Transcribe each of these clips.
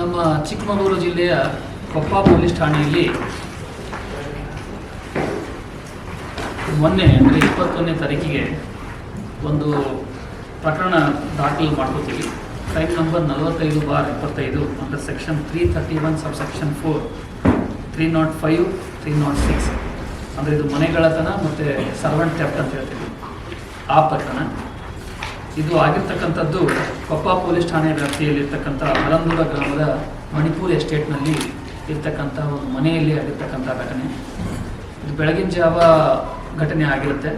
ನಮ್ಮ ಚಿಕ್ಕಮಗಳೂರು ಜಿಲ್ಲೆಯ ಕೊಪ್ಪ ಪೊಲೀಸ್ ಠಾಣೆಯಲ್ಲಿ ಮೊನ್ನೆ, ಅಂದರೆ ಇಪ್ಪತ್ತೊಂದನೇ ತಾರೀಕಿಗೆ ಒಂದು ಪ್ರಕರಣ ದಾಖಲು ಮಾಡ್ಕೋತೀವಿ. ಕ್ರೈಮ್ ನಂಬರ್ ನಲವತ್ತೈದು ಬಾರ್ ಇಪ್ಪತ್ತೈದು ಅಂದರೆ section three thirty one sub section four three nought five three nought six ಅಂದರೆ ಇದು ಮನೆಗಳತನ ಮತ್ತು ಸರ್ವೆಂಟ್ ಥೆಫ್ಟ್ ಅಂತ ಹೇಳ್ತೀವಿ. ಆ ಪ್ರಕರಣ. ಇದು ಆಗಿರ್ತಕ್ಕಂಥದ್ದು ಕೊಪ್ಪ ಪೊಲೀಸ್ ಠಾಣೆ ವ್ಯಾಪ್ತಿಯಲ್ಲಿರ್ತಕ್ಕಂಥ ಮಲಂದೂರ ಗ್ರಾಮದ ಮಣಿಪುರ್ ಎಸ್ಟೇಟ್ನಲ್ಲಿ ಇರ್ತಕ್ಕಂಥ ಒಂದು ಮನೆಯಲ್ಲಿ ಆಗಿರ್ತಕ್ಕಂಥ ಘಟನೆ. ಇದು ಬೆಳಗಿನ ಜಾವ ಘಟನೆ ಆಗಿರುತ್ತೆ.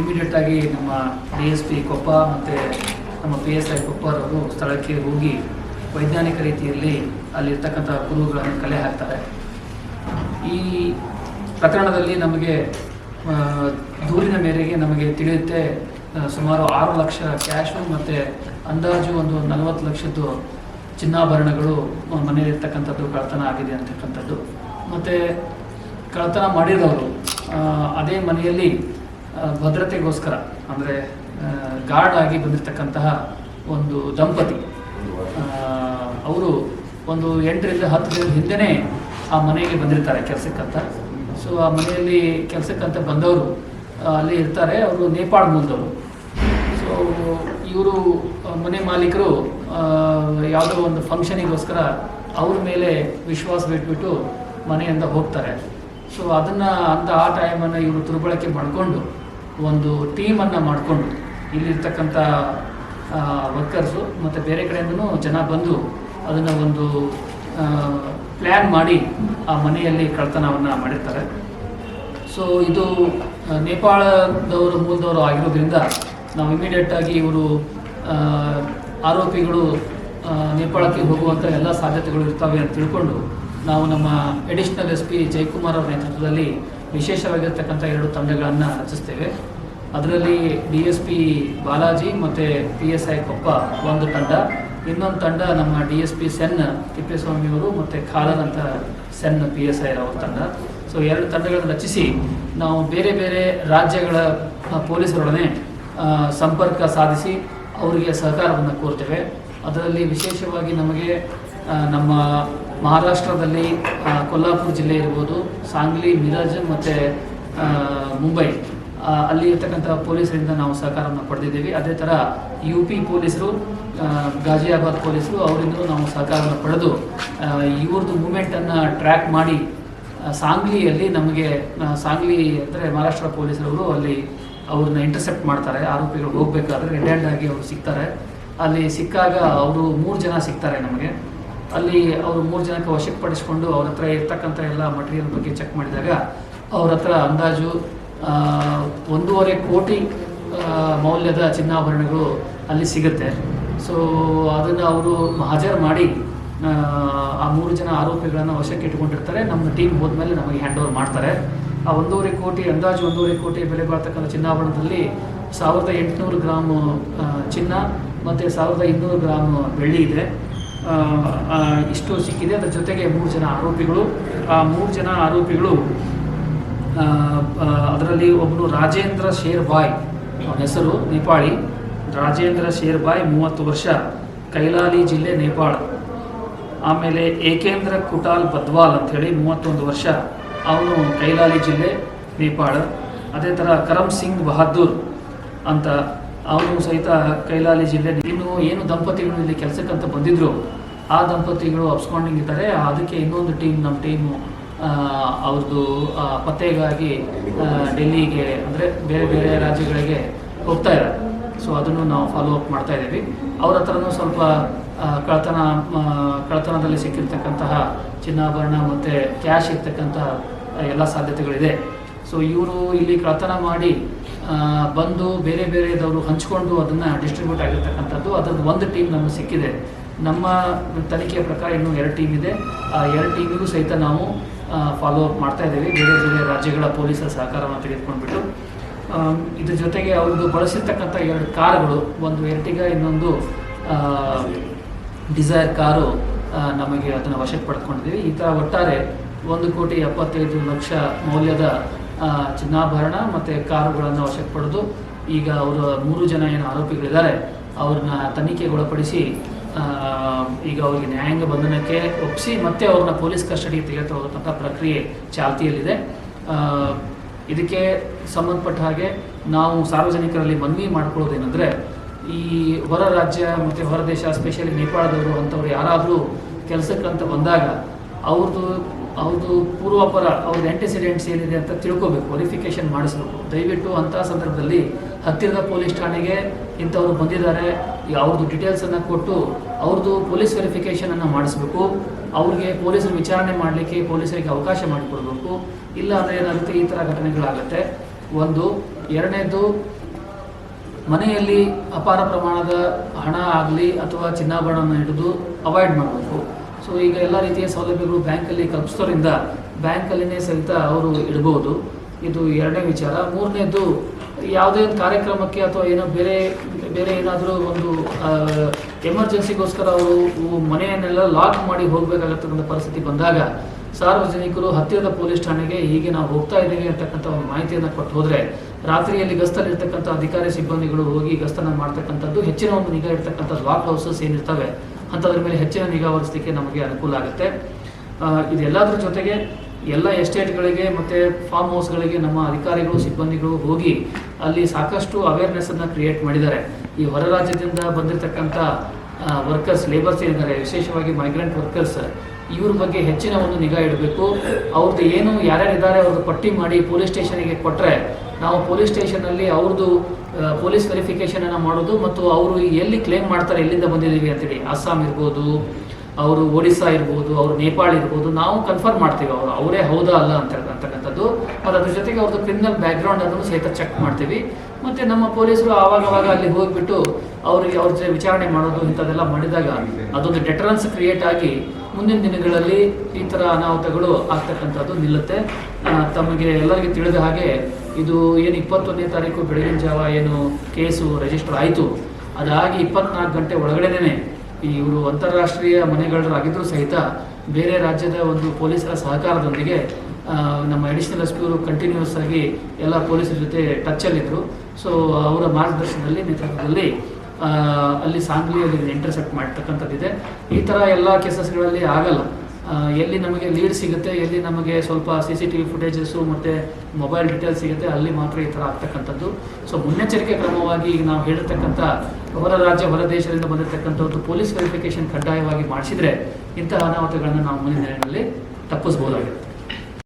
ಇಮಿಡಿಯೇಟ್ ಆಗಿ ನಮ್ಮ ಡಿ ಎಸ್ ಪಿ ಕೊಪ್ಪ ಮತ್ತು ನಮ್ಮ ಪಿ ಎಸ್ ಐ ಕೊಪ್ಪರವರು ಸ್ಥಳಕ್ಕೆ ಹೋಗಿ ವೈಜ್ಞಾನಿಕ ರೀತಿಯಲ್ಲಿ ಅಲ್ಲಿರ್ತಕ್ಕಂಥ ಕುರುಗಳನ್ನು ಕಲೆ ಹಾಕ್ತಾರೆ. ಈ ಪ್ರಕರಣದಲ್ಲಿ ನಮಗೆ ದೂರಿನ ಮೇರೆಗೆ ನಮಗೆ ತಿಳಿಯುತ್ತೆ ಸುಮಾರು ಆರು ಲಕ್ಷ ಕ್ಯಾಶು ಮತ್ತು ಅಂದಾಜು ಒಂದು ನಲವತ್ತು ಲಕ್ಷದ್ದು ಚಿನ್ನಾಭರಣಗಳು ಮನೆಯಲ್ಲಿರ್ತಕ್ಕಂಥದ್ದು ಕಳ್ತನ ಆಗಿದೆ ಅಂತಕ್ಕಂಥದ್ದು. ಮತ್ತು ಕಳ್ತನ ಮಾಡಿದವರು ಅದೇ ಮನೆಯಲ್ಲಿ ಭದ್ರತೆಗೋಸ್ಕರ, ಅಂದರೆ ಗಾರ್ಡ್ ಆಗಿ ಬಂದಿರತಕ್ಕಂತಹ ಒಂದು ದಂಪತಿ ಅವರು ಒಂದು ಎಂಟರಿಂದ ಹತ್ತು ದಿನದ ಹಿಂದೆನೇ ಆ ಮನೆಗೆ ಬಂದಿರ್ತಾರೆ ಕೆಲಸಕ್ಕಂತ. ಸೊ ಆ ಮನೆಯಲ್ಲಿ ಕೆಲಸಕ್ಕಂತ ಬಂದವರು ಅಲ್ಲಿ ಇರ್ತಾರೆ. ಅವರು ನೇಪಾಳ ಮೂಲದವರು. ಇವರು ಮನೆ ಮಾಲೀಕರು ಯಾವುದೋ ಒಂದು ಫಂಕ್ಷನಿಗೋಸ್ಕರ ಅವ್ರ ಮೇಲೆ ವಿಶ್ವಾಸ ಬಿಟ್ಬಿಟ್ಟು ಮನೆಯಿಂದ ಹೋಗ್ತಾರೆ. ಸೊ ಅದನ್ನು ಅಂತ ಆ ಟೈಮನ್ನು ಇವರು ದುರ್ಬಳಕೆ ಮಾಡಿಕೊಂಡು ಒಂದು ಟೀಮನ್ನು ಮಾಡಿಕೊಂಡು ಇಲ್ಲಿರ್ತಕ್ಕಂಥ ವರ್ಕರ್ಸು ಮತ್ತು ಬೇರೆ ಕಡೆಯಿಂದನೂ ಜನ ಬಂದು ಅದನ್ನು ಒಂದು ಪ್ಲ್ಯಾನ್ ಮಾಡಿ ಆ ಮನೆಯಲ್ಲಿ ಕಳ್ತನವನ್ನು ಮಾಡಿರ್ತಾರೆ. ಸೊ ಇದು ನೇಪಾಳದವರು, ಮೂಲದವರು ಆಗಿರೋದ್ರಿಂದ ನಾವು ಇಮಿಡಿಯೇಟ್ ಆಗಿ ಇವರು ಆರೋಪಿಗಳು ನೇಪಾಳಕ್ಕೆ ಹೋಗುವಂಥ ಎಲ್ಲ ಸಾಧ್ಯತೆಗಳು ಇರ್ತವೆ ಅಂತ ತಿಳ್ಕೊಂಡು ನಾವು ನಮ್ಮ ಎಡಿಷನಲ್ ಎಸ್ ಪಿ ಜಯಕುಮಾರ್ ಅವರ ನೇತೃತ್ವದಲ್ಲಿ ವಿಶೇಷವಾಗಿರ್ತಕ್ಕಂಥ ಎರಡು ತಂಡಗಳನ್ನು ರಚಿಸ್ತೇವೆ. ಅದರಲ್ಲಿ ಡಿ ಎಸ್ ಪಿ ಬಾಲಾಜಿ ಮತ್ತು ಪಿ ಎಸ್ ಐ ಕೊಪ್ಪ ಒಂದು ತಂಡ. ಇನ್ನೊಂದು ತಂಡ ನಮ್ಮ ಡಿ ಎಸ್ ಪಿ ಸೆನ್ ತಿಪ್ಪೇಸ್ವಾಮಿಯವರು ಮತ್ತು ಖಾದರ್ ಅಂತ ಸೆನ್ ಪಿ ಎಸ್ ಐ ಅವ್ರ ತಂಡ. ಸೊ ಎರಡು ತಂಡಗಳನ್ನು ರಚಿಸಿ ನಾವು ಬೇರೆ ಬೇರೆ ರಾಜ್ಯಗಳ ಪೊಲೀಸರೊಡನೆ ಸಂಪರ್ಕ ಸಾಧಿಸಿ ಅವರಿಗೆ ಸಹಕಾರವನ್ನು ಕೋರ್ತೇವೆ. ಅದರಲ್ಲಿ ವಿಶೇಷವಾಗಿ ನಮಗೆ ನಮ್ಮ ಮಹಾರಾಷ್ಟ್ರದಲ್ಲಿ ಕೊಲ್ಲಾಪುರ ಜಿಲ್ಲೆ ಇರ್ಬೋದು, ಸಾಂಗ್ಲಿ, ಮಿರಾಜ್ ಮತ್ತು ಮುಂಬೈ ಅಲ್ಲಿ ಇರ್ತಕ್ಕಂಥ ಪೊಲೀಸರಿಂದ ನಾವು ಸಹಕಾರವನ್ನು ಪಡೆದಿದ್ದೀವಿ. ಅದೇ ಥರ ಯು ಪಿ ಪೊಲೀಸರು ಗಾಜಿಯಾಬಾದ್ ಪೊಲೀಸರು ಅವರಿಂದಲೂ ನಾವು ಸಹಕಾರವನ್ನು ಪಡೆದು ಇವ್ರದ್ದು ಮೂಮೆಂಟನ್ನು ಟ್ರ್ಯಾಕ್ ಮಾಡಿ ಸಾಂಗ್ಲಿಯಲ್ಲಿ ನಮಗೆ ಸಾಂಗ್ಲಿ ಅಂದರೆ ಮಹಾರಾಷ್ಟ್ರ ಪೊಲೀಸರವರು ಅಲ್ಲಿ ಅವ್ರನ್ನ ಇಂಟರ್ಸೆಪ್ಟ್ ಮಾಡ್ತಾರೆ, ಆರೋಪಿಗಳು ಹೋಗ್ಬೇಕಾದ್ರೆ ರೆಡ್ ಹ್ಯಾಂಡ್ ಆಗಿ ಅವರು ಸಿಗ್ತಾರೆ. ಅಲ್ಲಿ ಸಿಕ್ಕಾಗ ಅವರು ಮೂರು ಜನ ಸಿಗ್ತಾರೆ ನಮಗೆ. ಅಲ್ಲಿ ಅವರು ಮೂರು ಜನಕ್ಕೆ ವಶಪಡಿಸಿಕೊಂಡು ಅವ್ರ ಹತ್ರ ಇರ್ತಕ್ಕಂಥ ಎಲ್ಲ ಮಟೀರಿಯಲ್ ಬಗ್ಗೆ ಚೆಕ್ ಮಾಡಿದಾಗ ಅವ್ರ ಹತ್ರ ಅಂದಾಜು ಒಂದೂವರೆ ಕೋಟಿ ಮೌಲ್ಯದ ಚಿನ್ನಾಭರಣಗಳು ಅಲ್ಲಿ ಸಿಗುತ್ತೆ. ಸೊ ಅದನ್ನು ಅವರು ಹಾಜರು ಮಾಡಿ, ಆ ಮೂರು ಜನ ಆರೋಪಿಗಳನ್ನು ವಶಕ್ಕೆ ಇಟ್ಕೊಂಡಿರ್ತಾರೆ. ನಮ್ಮ ಟೀಮ್ ಹೋದ್ಮೇಲೆ ನಮಗೆ ಹ್ಯಾಂಡ್ ಓವರ್ ಮಾಡ್ತಾರೆ. ಆ ಒಂದೂವರೆ ಕೋಟಿ, ಅಂದಾಜು ಒಂದೂವರೆ ಕೋಟಿ ಬೆಲೆ ಬಾಳ್ತಕ್ಕಂಥ ಚಿನ್ನಾಭರಣದಲ್ಲಿ ಸಾವಿರದ ಎಂಟುನೂರು ಗ್ರಾಮ್ ಚಿನ್ನ ಮತ್ತು ಸಾವಿರದ ಇನ್ನೂರು ಗ್ರಾಮ್ ಬೆಳ್ಳಿ ಇದೆ. ಇಷ್ಟು ಸಿಕ್ಕಿದೆ. ಅದರ ಜೊತೆಗೆ ಮೂರು ಜನ ಆರೋಪಿಗಳು. ಆ ಮೂರು ಜನ ಆರೋಪಿಗಳು ಅದರಲ್ಲಿ ಒಬ್ಬನು ರಾಜೇಂದ್ರ ಶೇರ್ಬಾಯ್, ಅವನ ಹೆಸರು ನೇಪಾಳಿ. ರಾಜೇಂದ್ರ ಶೇರ್ಬಾಯ್ ಮೂವತ್ತು ವರ್ಷ, ಕೈಲಾಲಿ ಜಿಲ್ಲೆ ನೇಪಾಳ. ಆಮೇಲೆ ಏಕೇಂದ್ರ ಕುಟಾಲ್ ಬದ್ವಾಲ್ ಅಂಥೇಳಿ ಮೂವತ್ತೊಂದು ವರ್ಷ ಅವನು ಕೈಲಾಲಿ ಜಿಲ್ಲೆ, ನೇಪಾಳ. ಅದೇ ಥರ ಕರಮ್ ಸಿಂಗ್ ಬಹದ್ದೂರ್ ಅಂತ ಅವನು ಸಹಿತ ಕೈಲಾಲಿ ಜಿಲ್ಲೆ. ಇನ್ನು ಏನು ದಂಪತಿಗಳು ಇಲ್ಲಿ ಕೆಲಸಕ್ಕಂತ ಬಂದಿದ್ರು, ಆ ದಂಪತಿಗಳು ಅಪ್ಸ್ಕೊಂಡಿಂಗ್ ಇದ್ದಾರೆ. ಅದಕ್ಕೆ ಇನ್ನೊಂದು ಟೀಮ್ ನಮ್ಮ ಟೀಮು ಅವ್ರದ್ದು ಪತ್ತೆಗಾಗಿ ಡೆಲ್ಲಿಗೆ ಅಂದರೆ ಬೇರೆ ಬೇರೆ ರಾಜ್ಯಗಳಿಗೆ ಹೋಗ್ತಾ ಇದ್ದಾರೆ. ಸೊ ಅದನ್ನು ನಾವು ಫಾಲೋ ಅಪ್ ಮಾಡ್ತಾ ಇದ್ದೀವಿ. ಅವ್ರ ಹತ್ರನೂ ಸ್ವಲ್ಪ ಕಳತನ ಕಳ್ತನ ಕಳ್ತನದಲ್ಲಿ ಸಿಕ್ಕಿರ್ತಕ್ಕಂತಹ ಚಿನ್ನಾಭರಣ ಮತ್ತು ಕ್ಯಾಶ್ ಇರ್ತಕ್ಕಂಥ ಎಲ್ಲ ಸಾಧ್ಯತೆಗಳಿದೆ. ಸೊ ಇವರು ಇಲ್ಲಿ ಕಳ್ತನ ಮಾಡಿ ಬಂದು ಬೇರೆ ಬೇರೆದವರು ಹಂಚ್ಕೊಂಡು ಅದನ್ನು ಡಿಸ್ಟ್ರಿಬ್ಯೂಟ್ ಆಗಿರ್ತಕ್ಕಂಥದ್ದು, ಅದರದ್ದು ಒಂದು ಟೀಮ್ ನಮಗೆ ಸಿಕ್ಕಿದೆ. ನಮ್ಮ ತನಿಖೆಯ ಪ್ರಕಾರ ಇನ್ನೂ ಎರಡು ಟೀಮ್ ಇದೆ. ಆ ಎರಡು ಟೀಮಿಗೂ ಸಹಿತ ನಾವು ಫಾಲೋ ಅಪ್ ಮಾಡ್ತಾ ಇದ್ದೀವಿ. ಬೇರೆ ಬೇರೆ ರಾಜ್ಯಗಳ ಪೊಲೀಸರ ಸಹಕಾರವನ್ನು ತೆಗೆದುಕೊಂಡ್ಬಿಟ್ಟು. ಇದ್ರ ಜೊತೆಗೆ ಅವ್ರದ್ದು ಬಳಸಿರ್ತಕ್ಕಂಥ ಎರಡು ಕಾರುಗಳು, ಒಂದು ಎರ್ಟಿಗ ಇನ್ನೊಂದು ಡಿಸೈರ್ ಕಾರು ನಮಗೆ ಅದನ್ನು ವಶಕ್ಕೆ ಪಡೆದುಕೊಂಡಿದ್ದೀವಿ ಈ ಥರ ಒಟ್ಟಾರೆ ಒಂದು ಕೋಟಿ ಎಪ್ಪತ್ತೈದು ಲಕ್ಷ ಮೌಲ್ಯದ ಚಿನ್ನಾಭರಣ ಮತ್ತು ಕಾರುಗಳನ್ನು ವಶಕ್ಕೆ ಪಡೆದು ಈಗ ಅವರು ಮೂರು ಜನ ಏನು ಆರೋಪಿಗಳಿದ್ದಾರೆ, ಅವ್ರನ್ನ ತನಿಖೆಗೊಳಪಡಿಸಿ ಈಗ ಅವರಿಗೆ ನ್ಯಾಯಾಂಗ ಬಂಧನಕ್ಕೆ ಒಪ್ಪಿಸಿ ಮತ್ತೆ ಅವ್ರನ್ನ ಪೊಲೀಸ್ ಕಸ್ಟಡಿಗೆ ತೆಗೆದುಕೊಳ್ಳತಕ್ಕಂಥ ಪ್ರಕ್ರಿಯೆ ಚಾಲ್ತಿಯಲ್ಲಿದೆ. ಇದಕ್ಕೆ ಸಂಬಂಧಪಟ್ಟ ಹಾಗೆ ನಾವು ಸಾರ್ವಜನಿಕರಲ್ಲಿ ಮನವಿ ಮಾಡ್ಕೊಳ್ಳೋದೇನೆಂದರೆ, ಈ ಹೊರ ರಾಜ್ಯ ಮತ್ತು ಹೊರ ದೇಶ ಸ್ಪೆಷಲಿ ನೇಪಾಳದವರು ಅಂಥವ್ರು ಯಾರಾದರೂ ಕೆಲಸಕ್ಕಂತ ಬಂದಾಗ ಅವ್ರದ್ದು ಅವ್ರದ್ದು ಪೂರ್ವಾಪರ ಅವ್ರ ಆ್ಯಂಟಿಸಿಡೆಂಟ್ಸ್ ಏನಿದೆ ಅಂತ ತಿಳ್ಕೋಬೇಕು ವೆರಿಫಿಕೇಷನ್ ಮಾಡಿಸ್ಬೇಕು. ದಯವಿಟ್ಟು ಅಂಥ ಸಂದರ್ಭದಲ್ಲಿ ಹತ್ತಿರದ ಪೊಲೀಸ್ ಠಾಣೆಗೆ ಇಂಥವ್ರು ಬಂದಿದ್ದಾರೆ ಅವ್ರದ್ದು ಡೀಟೇಲ್ಸನ್ನು ಕೊಟ್ಟು ಅವ್ರದ್ದು ಪೊಲೀಸ್ ವೆರಿಫಿಕೇಷನನ್ನು ಮಾಡಿಸ್ಬೇಕು. ಅವ್ರಿಗೆ ಪೊಲೀಸರು ವಿಚಾರಣೆ ಮಾಡಲಿಕ್ಕೆ ಪೊಲೀಸರಿಗೆ ಅವಕಾಶ ಮಾಡಿಕೊಡ್ಬೇಕು. ಇಲ್ಲ ಅಂದರೆ ಏನಾಗುತ್ತೆ, ಈ ಥರ ಘಟನೆಗಳಾಗುತ್ತೆ. ಒಂದು ಎರಡನೇದು ಮನೆಯಲ್ಲಿ ಅಪಾರ ಪ್ರಮಾಣದ ಹಣ ಆಗಲಿ ಅಥವಾ ಚಿನ್ನಾಭರಣವನ್ನು ಹಿಡಿದು ಅವಾಯ್ಡ್ ಮಾಡಬೇಕು. ಸೊ ಈಗ ಎಲ್ಲ ರೀತಿಯ ಸೌಲಭ್ಯಗಳು ಬ್ಯಾಂಕಲ್ಲಿ ಕಲ್ಪಿಸೋದ್ರಿಂದ ಬ್ಯಾಂಕಲ್ಲಿನೇ ಸಹಿತ ಅವರು ಇಡ್ಬೋದು. ಇದು ಎರಡನೇ ವಿಚಾರ. ಮೂರನೇದು ಯಾವುದೇ ಒಂದು ಕಾರ್ಯಕ್ರಮಕ್ಕೆ ಅಥವಾ ಏನೋ ಬೇರೆ ಬೇರೆ ಏನಾದರೂ ಒಂದು ಎಮರ್ಜೆನ್ಸಿಗೋಸ್ಕರ ಅವರು ಮನೆಯನ್ನೆಲ್ಲ ಲಾಕ್ ಮಾಡಿ ಹೋಗಬೇಕಾಗತಕ್ಕಂಥ ಪರಿಸ್ಥಿತಿ ಬಂದಾಗ ಸಾರ್ವಜನಿಕರು ಹತ್ತಿರದ ಪೊಲೀಸ್ ಠಾಣೆಗೆ ಹೀಗೆ ನಾವು ಹೋಗ್ತಾ ಇದ್ದೇವೆ ಅಂತಕ್ಕಂಥ ಒಂದು ಮಾಹಿತಿಯನ್ನು ಕೊಟ್ಟು ಹೋದರೆ ರಾತ್ರಿಯಲ್ಲಿ ಗಸ್ತಲ್ಲಿರ್ತಕ್ಕಂಥ ಅಧಿಕಾರಿ ಸಿಬ್ಬಂದಿಗಳು ಹೋಗಿ ಗಸ್ತನ ಮಾಡ್ತಕ್ಕಂಥದ್ದು ಹೆಚ್ಚಿನ ಒಂದು ನಿಗಾ ಇರ್ತಕ್ಕಂಥ ಲಾಕ್ ಹೌಸಸ್ ಏನಿರ್ತವೆ ಅಂಥದ್ರ ಮೇಲೆ ಹೆಚ್ಚಿನ ನಿಗಾ ವಹಿಸಲಿಕ್ಕೆ ನಮಗೆ ಅನುಕೂಲ ಆಗುತ್ತೆ. ಇದೆಲ್ಲದರ ಜೊತೆಗೆ ಎಲ್ಲ ಎಸ್ಟೇಟ್ಗಳಿಗೆ ಮತ್ತು ಫಾರ್ಮ್ ಹೌಸ್ಗಳಿಗೆ ನಮ್ಮ ಅಧಿಕಾರಿಗಳು, ಸಿಬ್ಬಂದಿಗಳು ಹೋಗಿ ಅಲ್ಲಿ ಸಾಕಷ್ಟು ಅವೇರ್ನೆಸ್ಸನ್ನು ಕ್ರಿಯೇಟ್ ಮಾಡಿದ್ದಾರೆ. ಈ ಹೊರ ರಾಜ್ಯದಿಂದ ಬಂದಿರತಕ್ಕಂಥ ವರ್ಕರ್ಸ್ ಲೇಬರ್ಸ್ ಏನಿದ್ದಾರೆ, ವಿಶೇಷವಾಗಿ ಮೈಗ್ರೆಂಟ್ ವರ್ಕರ್ಸ್ ಇವ್ರ ಬಗ್ಗೆ ಹೆಚ್ಚಿನ ಒಂದು ನಿಗಾ ಇಡಬೇಕು. ಅವ್ರದ್ದು ಏನು, ಯಾರ್ಯಾರಿದ್ದಾರೆ ಅವ್ರದ್ದು ಪಟ್ಟಿ ಮಾಡಿ ಪೊಲೀಸ್ ಸ್ಟೇಷನಿಗೆ ಕೊಟ್ಟರೆ ನಾವು ಪೊಲೀಸ್ ಸ್ಟೇಷನಲ್ಲಿ ಅವ್ರದ್ದು ಪೊಲೀಸ್ ವೆರಿಫಿಕೇಷನನ್ನು ಮಾಡೋದು ಮತ್ತು ಅವರು ಎಲ್ಲಿ ಕ್ಲೇಮ್ ಮಾಡ್ತಾರೆ, ಎಲ್ಲಿಂದ ಬಂದಿದ್ದೀವಿ ಅಂತೇಳಿ. ಅಸ್ಸಾಂ ಇರ್ಬೋದು, ಅವರು ಒಡಿಸ್ಸಾ ಇರ್ಬೋದು, ಅವರು ನೇಪಾಳ ಇರ್ಬೋದು, ನಾವು ಕನ್ಫರ್ಮ್ ಮಾಡ್ತೀವಿ ಅವರು. ಅವರೇ ಹೌದಾ ಅಲ್ಲ ಅಂತ ಅಂತಕ್ಕಂಥದ್ದು. ಮತ್ತು ಅದ್ರ ಜೊತೆಗೆ ಅವ್ರದ್ದು ಕ್ರಿಮಿನಲ್ ಬ್ಯಾಕ್ಗ್ರೌಂಡ್ ಅದನ್ನು ಸಹಿತ ಚೆಕ್ ಮಾಡ್ತೀವಿ. ಮತ್ತು ನಮ್ಮ ಪೊಲೀಸರು ಆವಾಗವಾಗ ಅಲ್ಲಿ ಹೋಗಿಬಿಟ್ಟು ಅವರಿಗೆ ಅವ್ರ ಜೊತೆ ವಿಚಾರಣೆ ಮಾಡೋದು ಇಂಥದ್ದೆಲ್ಲ ಮಾಡಿದಾಗ ಅದೊಂದು ಡೆಟರೆನ್ಸ್ ಕ್ರಿಯೇಟ್ ಆಗಿ ಮುಂದಿನ ದಿನಗಳಲ್ಲಿ ಈ ಥರ ಅನಾಹುತಗಳು ಆಗ್ತಕ್ಕಂಥದ್ದು ನಿಲ್ಲುತ್ತೆ. ತಮಗೆ ಎಲ್ಲರಿಗೂ ತಿಳಿದ ಹಾಗೆ ಇದು ಏನು ಇಪ್ಪತ್ತೊಂದನೇ ತಾರೀಕು ಬೆಳಗಿನ ಜಾವ ಏನು ಕೇಸು ರಿಜಿಸ್ಟರ್ ಆಯಿತು. ಅದಾಗಿ ಇಪ್ಪತ್ನಾಲ್ಕು ಗಂಟೆ ಒಳಗಡೆನೇ ಇವರು ಅಂತಾರಾಷ್ಟ್ರೀಯ ಮನೆಗಳರಾಗಿದ್ದರೂ ಸಹಿತ ಬೇರೆ ರಾಜ್ಯದ ಒಂದು ಪೊಲೀಸರ ಸಹಕಾರದೊಂದಿಗೆ ನಮ್ಮ ಅಡಿಷನಲ್ ಎಸ್ ಪಿ ಅವರು ಕಂಟಿನ್ಯೂಸ್ ಆಗಿ ಎಲ್ಲ ಪೊಲೀಸರ ಜೊತೆ ಟಚ್ಚಲ್ಲಿದ್ದರು ಸೊ ಅವರ ಮಾರ್ಗದರ್ಶನದಲ್ಲಿ, ನೇತೃತ್ವದಲ್ಲಿ ಅಲ್ಲಿ ಸಾಂಗ್ಲಿಯಲ್ಲಿ ಇಂಟರ್ಸೆಪ್ಟ್ ಮಾಡ್ತಕ್ಕಂಥದ್ದಿದೆ. ಈ ಥರ ಎಲ್ಲ ಕೇಸಸ್ಗಳಲ್ಲಿ ಆಗಲ್ಲ. ಎಲ್ಲಿ ನಮಗೆ ಲೀಡ್ ಸಿಗುತ್ತೆ, ಎಲ್ಲಿ ನಮಗೆ ಸ್ವಲ್ಪ C C T V footages ಮತ್ತು ಮೊಬೈಲ್ ಡೀಟೇಲ್ಸ್ ಸಿಗುತ್ತೆ, ಅಲ್ಲಿ ಮಾತ್ರ ಈ ಥರ ಆಗ್ತಕ್ಕಂಥದ್ದು. ಸೊ ಮುನ್ನೆಚ್ಚರಿಕೆ ಕ್ರಮವಾಗಿ ಈಗ ನಾವು ಹೇಳಿರ್ತಕ್ಕಂಥ ಹೊರ ರಾಜ್ಯ, ಹೊರ ದೇಶದಿಂದ ಬಂದಿರತಕ್ಕಂಥದ್ದು ಪೊಲೀಸ್ ವೆರಿಫಿಕೇಶನ್ ಕಡ್ಡಾಯವಾಗಿ ಮಾಡಿಸಿದ್ರೆ ಇಂತಹ ಅನಾಹುತಗಳನ್ನು ನಾವು ಮುಂದಿನ ದಿನಗಳಲ್ಲಿ ತಪ್ಪಿಸ್ಬೋದಾಗಿರುತ್ತೆ.